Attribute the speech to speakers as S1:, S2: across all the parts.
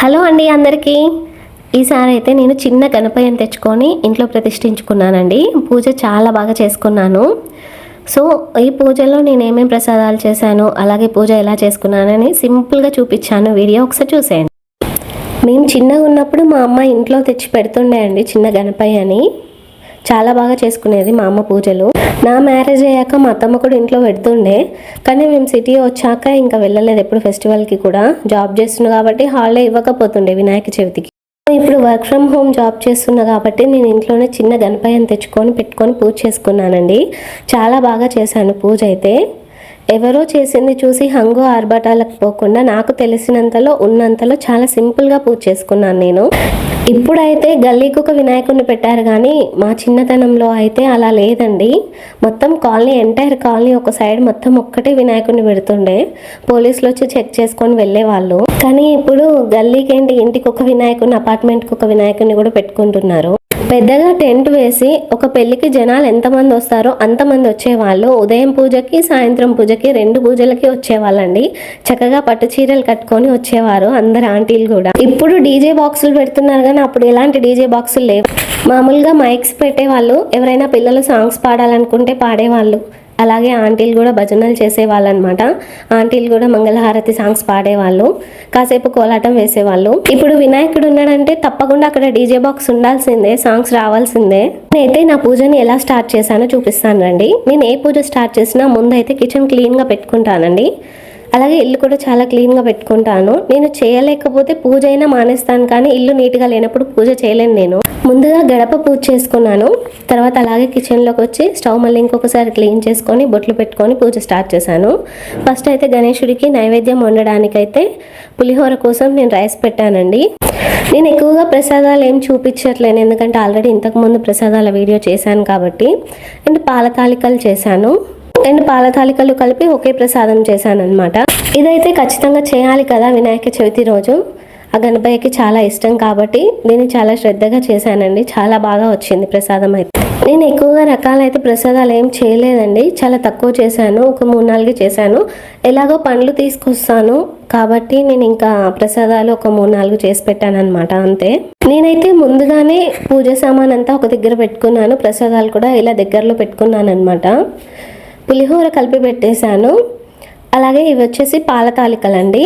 S1: Hello అండి అందరికీ. ఈసారి అయితే నేను చిన్న గణపయ్యం తెచ్చుకొని ఇంట్లో ప్రతిష్ఠించుకున్నానండి. పూజ చాలా బాగా చేసుకున్నాను. సో ఈ పూజలో నేను ఏమేమి ప్రసాదాలు చేశాను అలాగే పూజ ఎలా చేసుకున్నానని సింపుల్గా చూపించాను. వీడియో ఒకసారి చూసేయండి. మేము చిన్నగా ఉన్నప్పుడు మా అమ్మ ఇంట్లో తెచ్చి పెడుతుండే అండి చిన్న గణపయ్యని. చాలా బాగా చేసుకునేది మా అమ్మ పూజలు. నా మ్యారేజ్ అయ్యాక మా అత్తమ్మ కూడా ఇంట్లో పెడుతుండే. కానీ మేము సిటీ వచ్చాక ఇంకా వెళ్ళలేదు ఎప్పుడు ఫెస్టివల్కి కూడా. జాబ్ చేస్తున్నా కాబట్టి హాలిడే ఇవ్వకపోతుండే వినాయక చవితికి. ఇప్పుడు వర్క్ ఫ్రమ్ హోమ్ జాబ్ చేస్తున్నా కాబట్టి నేను ఇంట్లోనే చిన్న గణపయ్యను తెచ్చుకొని పెట్టుకొని పూజ చేసుకున్నానండి. చాలా బాగా చేశాను పూజ అయితే. ఎవరో చేసింది చూసి హంగు ఆర్భటాలకు పోకుండా నాకు తెలిసినంతలో ఉన్నంతలో చాలా సింపుల్గా పూజ చేసుకున్నాను నేను. ఇప్పుడైతే గల్లీకి ఒక వినాయకుడిని పెట్టారు కానీ మా చిన్నతనంలో అయితే అలా లేదండి. మొత్తం కాలనీ ఎంటైర్ కాలనీ ఒక సైడ్ మొత్తం ఒక్కటే వినాయకుడిని పెడుతుండే. పోలీసులు వచ్చి చెక్ చేసుకొని వెళ్ళేవాళ్ళు. కానీ ఇప్పుడు గల్లీకి ఏంటి ఇంటికి ఒక వినాయకుడిని అపార్ట్మెంట్కి ఒక వినాయకుడిని కూడా పెట్టుకుంటున్నారు. పెద్దగా టెంట్ వేసి ఒక పెళ్ళికి జనాలు ఎంతమంది వస్తారో అంతమంది వచ్చేవాళ్ళు. ఉదయం పూజకి సాయంత్రం పూజకి రెండు పూజలకి వచ్చేవాళ్ళండి. చక్కగా పట్టు చీరలు కట్టుకొని వచ్చేవారు అందరు ఆంటీలు కూడా. ఇప్పుడు డీజే బాక్సులు పెడుతున్నారు కానీ అప్పుడు ఎలాంటి డీజే బాక్సులు లేవు. మామూలుగా మైక్స్ పెట్టేవాళ్ళు. ఎవరైనా పిల్లలు సాంగ్స్ పాడాలనుకుంటే పాడేవాళ్ళు. అలాగే ఆంటీలు కూడా భజనలు చేసేవాళ్ళు అనమాట ఆంటీలు కూడా మంగళహారతి సాంగ్స్ పాడేవాళ్ళు కాసేపు కోలాటం వేసేవాళ్ళు. ఇప్పుడు వినాయకుడు ఉన్నాడంటే తప్పకుండా అక్కడ డీజే బాక్స్ ఉండాల్సిందే సాంగ్స్ రావాల్సిందే. నేనైతే నా పూజని ఎలా స్టార్ట్ చేశానో చూపిస్తానండి నేను ఏ పూజ స్టార్ట్ చేసినా ముందైతే కిచెన్ క్లీన్గా పెట్టుకుంటానండి. అలాగే ఇల్లు కూడా చాలా క్లీన్గా పెట్టుకుంటాను. నేను చేయలేకపోతే పూజ అయినా మానేస్తాను కానీ ఇల్లు నీట్గా లేనప్పుడు పూజ చేయలేను నేను. ముందుగా గడప పూజ చేసుకున్నాను. తర్వాత అలాగే కిచెన్లోకి వచ్చి స్టవ్ మళ్ళీ ఇంకొకసారి క్లీన్ చేసుకొని బొట్లు పెట్టుకొని పూజ స్టార్ట్ చేశాను. ఫస్ట్ అయితే గణేశుడికి నైవేద్యం వండడానికైతే పులిహోర కోసం నేను రైస్ పెట్టానండి. నేను ఎక్కువగా ప్రసాదాలు ఏం చూపించట్లేను. ఎందుకంటే ఆల్రెడీ ఇంతకుముందు ప్రసాదాల వీడియో చేశాను కాబట్టి. అండ్ పాలతాలికలు చేశాను. అండ్ పాలతాలికలు కలిపి ఒకే ప్రసాదం చేశాను అనమాట ఇదైతే ఖచ్చితంగా చేయాలి కదా వినాయక చవితి రోజు. ఆ గణపయ్యకి చాలా ఇష్టం కాబట్టి నేను చాలా శ్రద్ధగా చేశానండి. చాలా బాగా వచ్చింది ప్రసాదం అయితే. నేను ఎక్కువగా రకాలైతే ప్రసాదాలు ఏం చేయలేదండి. చాలా తక్కువ చేశాను. ఒక మూడు నాలుగు చేశాను. ఎలాగో పండ్లు తీసుకొస్తాను కాబట్టి నేను ఇంకా ప్రసాదాలు ఒక మూడు నాలుగు చేసి పెట్టాను అనమాట అంతే. నేనైతే ముందుగానే పూజ సామాన్ అంతా ఒక దగ్గర పెట్టుకున్నాను. ప్రసాదాలు కూడా ఇలా దగ్గరలో పెట్టుకున్నాను అనమాట పులిహోర కలిపి పెట్టేశాను. అలాగే ఇవి వచ్చేసి పాల తాలికలండి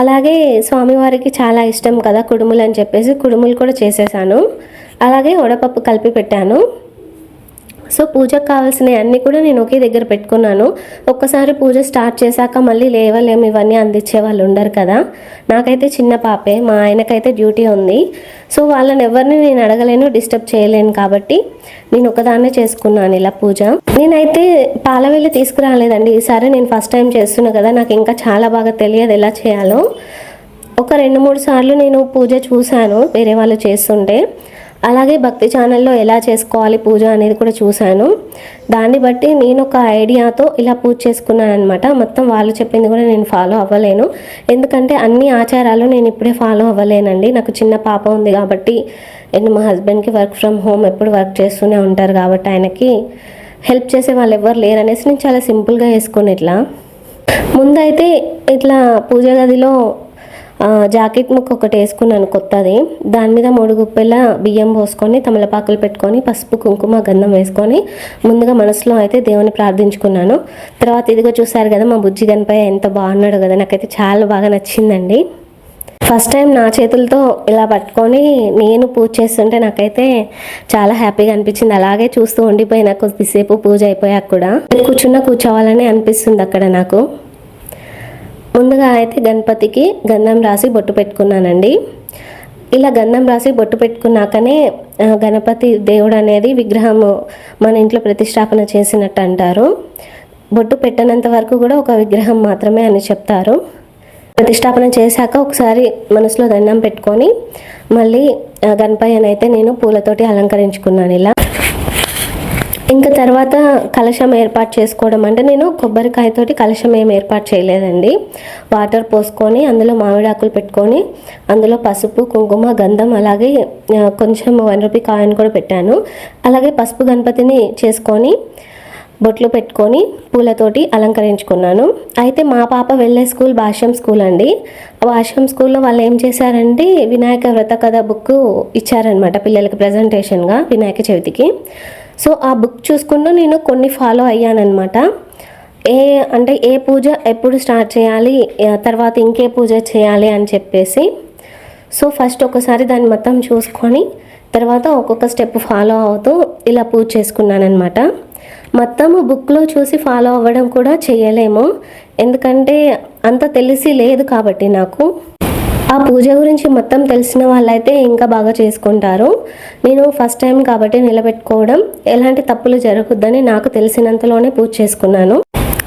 S1: అలాగే స్వామివారికి చాలా ఇష్టం కదా కుడుములు అని చెప్పేసి కుడుములు కూడా చేసేసాను. అలాగే వడపప్పు కలిపి పెట్టాను. సో పూజకు కావాల్సినవి అన్నీ కూడా నేను ఒకే దగ్గర పెట్టుకున్నాను. ఒక్కసారి పూజ స్టార్ట్ చేశాక మళ్ళీ లేవలేము ఇవన్నీ అందించే వాళ్ళు ఉండరు కదా. నాకైతే చిన్న పాపే మా ఆయనకైతే డ్యూటీ ఉంది. సో వాళ్ళని ఎవరిని నేను అడగలేను డిస్టర్బ్ చేయలేను కాబట్టి నేను ఒకదాన్నే చేసుకున్నాను ఇలా పూజ. నేనైతే పాలవెల్లి తీసుకురాలేదండి. ఈసారి నేను ఫస్ట్ టైం చేస్తున్నా కదా నాకు ఇంకా చాలా బాగా తెలియదు ఎలా చేయాలో. ఒక రెండు మూడు సార్లు నేను పూజ చూశాను వేరే వాళ్ళు చేస్తుంటే. అలాగే భక్తి ఛానల్లో ఎలా చేసుకోవాలి పూజ అనేది కూడా చూశాను. దాన్ని బట్టి నేను ఒక ఐడియాతో ఇలా పూజ చేసుకున్నాను అనమాట మొత్తం వాళ్ళు చెప్పింది కూడా నేను ఫాలో అవ్వలేను. ఎందుకంటే అన్ని ఆచారాలు నేను ఇప్పుడే ఫాలో అవ్వలేనండి. నాకు చిన్న పాప ఉంది కాబట్టి అండ్ మా హస్బెండ్కి వర్క్ ఫ్రమ్ హోమ్ ఎప్పుడు వర్క్ చేస్తూనే ఉంటారు కాబట్టి ఆయనకి హెల్ప్ చేసే వాళ్ళు ఎవరు లేరు అనేసి నేను చాలా సింపుల్గా వేసుకుని ఇట్లా ముందైతే ఇట్లా పూజ గదిలో జాకెట్ ముక్క ఒకటి వేసుకున్నాను కొత్తది. దాని మీద మూడు గుప్పెల బియ్యం పోసుకొని తమలపాకులు పెట్టుకొని పసుపు కుంకుమ గంధం వేసుకొని ముందుగా మనసులో అయితే దేవుని ప్రార్థించుకున్నాను. తర్వాత ఇదిగో చూసారు కదా మా బుజ్జి గణపయ్య ఎంత బాగున్నాడు కదా నాకైతే చాలా బాగా నచ్చిందండి. ఫస్ట్ టైం నా చేతులతో ఇలా పట్టుకొని నేను పూజ చేస్తుంటే నాకైతే చాలా హ్యాపీగా అనిపించింది. అలాగే చూస్తూ ఉండిపోయినా కొద్దిసేపు పూజ అయిపోయాక కూడా. కూర్చున్న కూర్చోవాలని అనిపిస్తుంది అక్కడ నాకు. ముందుగా అయితే గణపతికి గంధం రాసి బొట్టు పెట్టుకున్నానండి. ఇలా గంధం రాసి బొట్టు పెట్టుకున్నాకనే గణపతి దేవుడు అనేది విగ్రహము మన ఇంట్లో ప్రతిష్టాపన చేసినట్టు అంటారు. బొట్టు పెట్టనంత వరకు కూడా ఒక విగ్రహం మాత్రమే అని చెప్తారు. ప్రతిష్టాపన చేశాక ఒకసారి మనసులో దండం పెట్టుకొని మళ్ళీ గణపయ్యనైతే అయితే నేను పూలతోటి అలంకరించుకున్నాను ఇలా. ఇంకా తర్వాత కలశం ఏర్పాటు చేసుకోవడం అంటే నేను కొబ్బరికాయతోటి కలశం ఏం ఏర్పాటు చేయలేదండి. వాటర్ పోసుకొని అందులో మామిడాకులు పెట్టుకొని అందులో పసుపు కుంకుమ గంధం అలాగే కొంచెం వన్ రూపీ కాయిన్ కూడా పెట్టాను. అలాగే పసుపు గణపతిని చేసుకొని బొట్లు పెట్టుకొని పూలతోటి అలంకరించుకున్నాను. అయితే మా పాప వెళ్ళే స్కూల్ భాష్యం స్కూల్ అండి. భాష్యం స్కూల్లో వాళ్ళు ఏం చేశారంటే వినాయక వ్రత కథ బుక్ ఇచ్చారనమాట పిల్లలకి ప్రజెంటేషన్గా వినాయక చవితికి. సో ఆ బుక్ చూసుకుంటూ నేను కొన్ని ఫాలో అయ్యానమాట ఏ అంటే ఏ పూజ ఎప్పుడు స్టార్ట్ చేయాలి తర్వాత ఇంకే పూజ చేయాలి అని చెప్పేసి. సో ఫస్ట్ ఒకసారి దాన్ని మొత్తం చూసుకొని తర్వాత ఒక్కొక్క స్టెప్ ఫాలో అవుతూ ఇలా పూజ చేసుకున్నాను అనమాట బుక్లో చూసి ఫాలో అవ్వడం కూడా చేయలేము. ఎందుకంటే అంత తెలిసి లేదు కాబట్టి నాకు. ఆ పూజ గురించి మొత్తం తెలిసిన వాళ్ళైతే ఇంకా బాగా చేసుకుంటారు. నేను ఫస్ట్ టైం కాబట్టి నిలబెట్టుకోవడం ఎలాంటి తప్పులు జరగద్దని నాకు తెలిసినంతలోనే పూజ చేసుకున్నాను.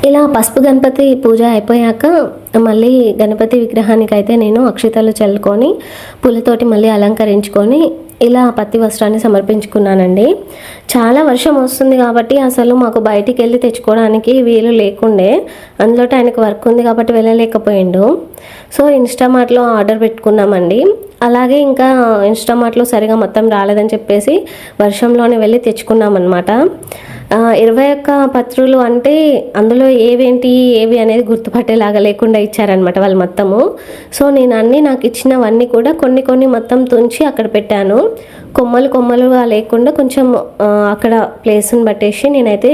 S1: ఇలా పసుపు గణపతి పూజ అయిపోయాక మళ్ళీ గణపతి విగ్రహానికి అయితే నేను అక్షితలు చల్లుకొని పూలతోటి మళ్ళీ అలంకరించుకొని ఇలా పత్తి వస్త్రాన్ని సమర్పించుకున్నానండి. చాలా వర్షం వస్తుంది కాబట్టి అసలు మాకు బయటికి వెళ్ళి తెచ్చుకోవడానికి వీలు లేకుండే. అందులో ఆయనకు వర్క్ ఉంది కాబట్టి వెళ్ళలేకపోయిండు. సో ఇన్స్టామార్ట్లో ఆర్డర్ పెట్టుకున్నామండి. అలాగే ఇంకా ఇన్స్టామార్ట్లో సరిగా మొత్తం రాలేదని చెప్పేసి వర్షంలోనే వెళ్ళి తెచ్చుకున్నాం అనమాట ఇరవై ఒక్క పత్రులు అంటే అందులో ఏవేంటి ఏవి అనేది గుర్తుపట్టేలాగా లేకుండా ఇచ్చారనమాట వాళ్ళు మొత్తము. సో నేను అన్నీ నాకు ఇచ్చినవన్నీ కూడా కొన్ని కొన్ని మొత్తం తుంచి అక్కడ పెట్టాను. కొమ్మలు కొమ్మలుగా లేకుండా కొంచెం అక్కడ ప్లేస్ని బట్టేసి నేనైతే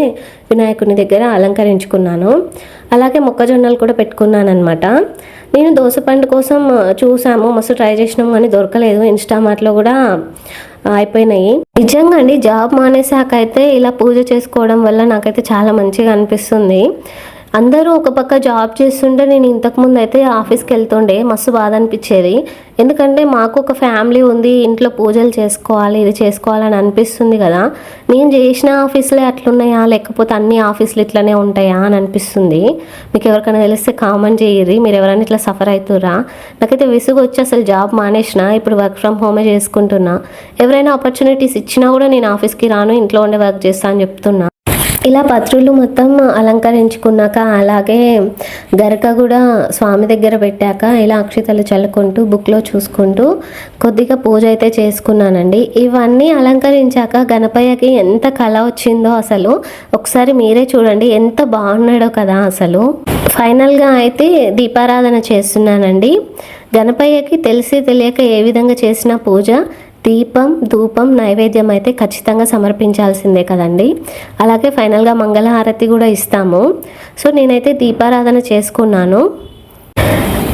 S1: వినాయకుని దగ్గర అలంకరించుకున్నాను. అలాగే మొక్కజొన్నలు కూడా పెట్టుకున్నాను అనమాట నేను దోసపండు కోసం చూసాము మస్తు ట్రై చేసినాము కానీ దొరకలేదు. ఇన్స్టామార్ట్లో కూడా అయిపోయినాయి. నిజంగా అండి జాబ్ మానేసాక అయితే ఇలా పూజ చేసుకోవడం వల్ల నాకైతే చాలా మంచిగా అనిపిస్తుంది. అందరూ ఒక పక్క జాబ్ చేస్తుంటే నేను ఇంతకుముందు అయితే ఆఫీస్కి వెళ్తుండే మస్తు బాధ అనిపించేది. ఎందుకంటే మాకు ఒక ఫ్యామిలీ ఉంది ఇంట్లో పూజలు చేసుకోవాలి ఇది చేసుకోవాలని అనిపిస్తుంది కదా. నేను చేసిన ఆఫీసులే అట్లున్నాయా? లేకపోతే అన్ని ఆఫీసులు ఇట్లనే ఉంటాయా అని అనిపిస్తుంది. మీకు ఎవరికైనా తెలిస్తే కామెంట్ చేయరు మీరు ఎవరైనా ఇట్లా సఫర్ అవుతురా నాకైతే విసుగు వచ్చి అసలు జాబ్ మానేసిన ఇప్పుడు వర్క్ ఫ్రమ్ హోమే చేసుకుంటున్నా. ఎవరైనా ఆపర్చునిటీస్ ఇచ్చినా కూడా నేను ఆఫీస్కి రాను ఇంట్లో ఉండే వర్క్ చేస్తా అని చెప్తున్నా. ఇలా పత్రులు మొత్తం అలంకరించుకున్నాక అలాగే గరక కూడా స్వామి దగ్గర పెట్టాక ఇలా అక్షితలు చల్లుకుంటూ బుక్లో చూసుకుంటూ కొద్దిగా పూజ అయితే చేసుకున్నానండి. ఇవన్నీ అలంకరించాక గణపయ్యకి ఎంత కళ వచ్చిందో అసలు ఒకసారి మీరే చూడండి ఎంత బాగున్నాడో కదా అసలు. ఫైనల్గా అయితే దీపారాధన చేస్తున్నానండి. గణపయ్యకి తెలిసి తెలియక ఏ విధంగా చేసిన పూజ దీపం ధూపం నైవేద్యం అయితే ఖచ్చితంగా సమర్పించాల్సిందే కదండి. అలాగే ఫైనల్గా మంగళహారతి కూడా ఇస్తాము. సో నేనైతే దీపారాధన చేసుకున్నాను.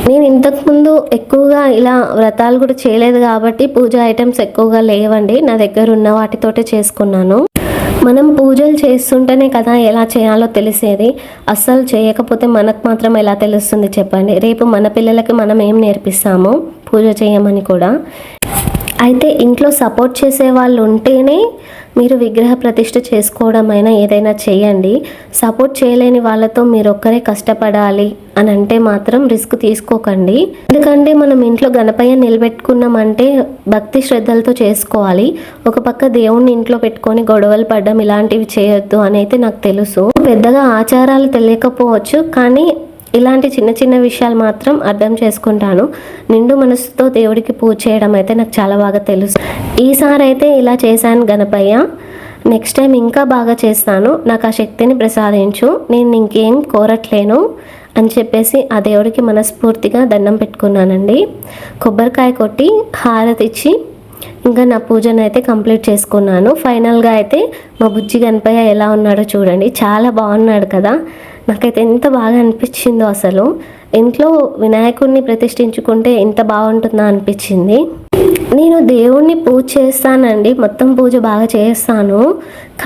S1: నేను ఇంతకుముందు ఎక్కువగా ఇలా వ్రతాలు కూడా చేయలేదు కాబట్టి పూజ ఐటమ్స్ ఎక్కువగా లేవండి. నా దగ్గర ఉన్న వాటితోటే చేసుకున్నాను. మనం పూజలు చేస్తుంటేనే కదా ఎలా చేయాలో తెలిసేది. అస్సలు చేయకపోతే మనకు మాత్రం ఎలా తెలుస్తుంది చెప్పండి. రేపు మన పిల్లలకి మనం ఏం నేర్పిస్తామో? పూజ చేయమని కూడా. అయితే ఇంట్లో సపోర్ట్ చేసే వాళ్ళు ఉంటేనే మీరు విగ్రహ ప్రతిష్ట చేసుకోవడం అయినా ఏదైనా చేయండి. సపోర్ట్ చేయలేని వాళ్ళతో మీరు ఒక్కరే కష్టపడాలి అని అంటే మాత్రం రిస్క్ తీసుకోకండి. ఎందుకంటే మనం ఇంట్లో గణపయ్య నిలబెట్టుకున్నామంటే భక్తి శ్రద్ధలతో చేసుకోవాలి. ఒక పక్క దేవుణ్ణి ఇంట్లో పెట్టుకొని గొడవలు పడడం ఇలాంటివి చేయొద్దు అని అయితే నాకు తెలుసు. పెద్దగా ఆచారాలు తెలియకపోవచ్చు కానీ ఇలాంటి చిన్న చిన్న విషయాలు మాత్రం అర్థం చేసుకుంటాను. నిండు మనసుతో దేవుడికి పూజ చేయడం అయితే నాకు చాలా బాగా తెలుసు. ఈసారి అయితే ఇలా చేశాను గణపయ్య. నెక్స్ట్ టైం ఇంకా బాగా చేస్తాను. నాకు ఆ శక్తిని ప్రసాదించు. నేను ఇంకేం కోరట్లేను అని చెప్పేసి ఆ దేవుడికి మనస్ఫూర్తిగా దండం పెట్టుకున్నానండి. కొబ్బరికాయ కొట్టి హారతి ఇచ్చి ఇంకా నా పూజను అయితే కంప్లీట్ చేసుకున్నాను. ఫైనల్గా అయితే మా బుజ్జి గణపయ్య ఎలా ఉన్నాడో చూడండి. చాలా బాగున్నాడు కదా. నాకైతే ఎంత బాగా అనిపించిందో అసలు. ఇంట్లో వినాయకుడిని ప్రతిష్ఠించుకుంటే ఎంత బాగుంటుందో అనిపించింది. నేను దేవుణ్ణి పూజ చేస్తానండి. మొత్తం పూజ బాగా చేస్తాను.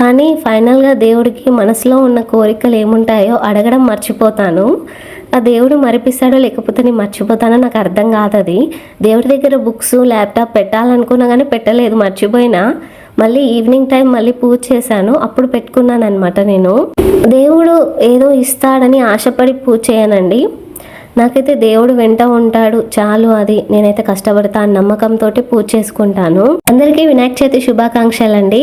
S1: కానీ ఫైనల్గా దేవుడికి మనసులో ఉన్న కోరికలు ఏముంటాయో అడగడం మర్చిపోతాను. ఆ దేవుడు మరిపిస్తాడో లేకపోతే నేను మర్చిపోతానో నాకు అర్థం కాదు అది దేవుడి దగ్గర బుక్స్ ల్యాప్టాప్ పెట్టాలనుకున్నా కానీ పెట్టలేదు మర్చిపోయినా. మళ్ళీ ఈవినింగ్ టైం మళ్ళీ పూజ చేశాను అప్పుడు పెట్టుకున్నాను అనమాట నేను. దేవుడు ఏదో ఇస్తాడని ఆశపడి పూజ చేయనండి. నాకైతే దేవుడు వెంట ఉంటాడు చాలు అది. నేనైతే కష్టపడతా అని నమ్మకంతో పూజ చేసుకుంటాను. అందరికీ వినాయక చవితి శుభాకాంక్షలు అండి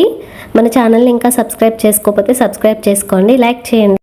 S1: మన ఛానల్ని ఇంకా సబ్స్క్రైబ్ చేసుకోకపోతే సబ్స్క్రైబ్ చేసుకోండి లైక్ చేయండి.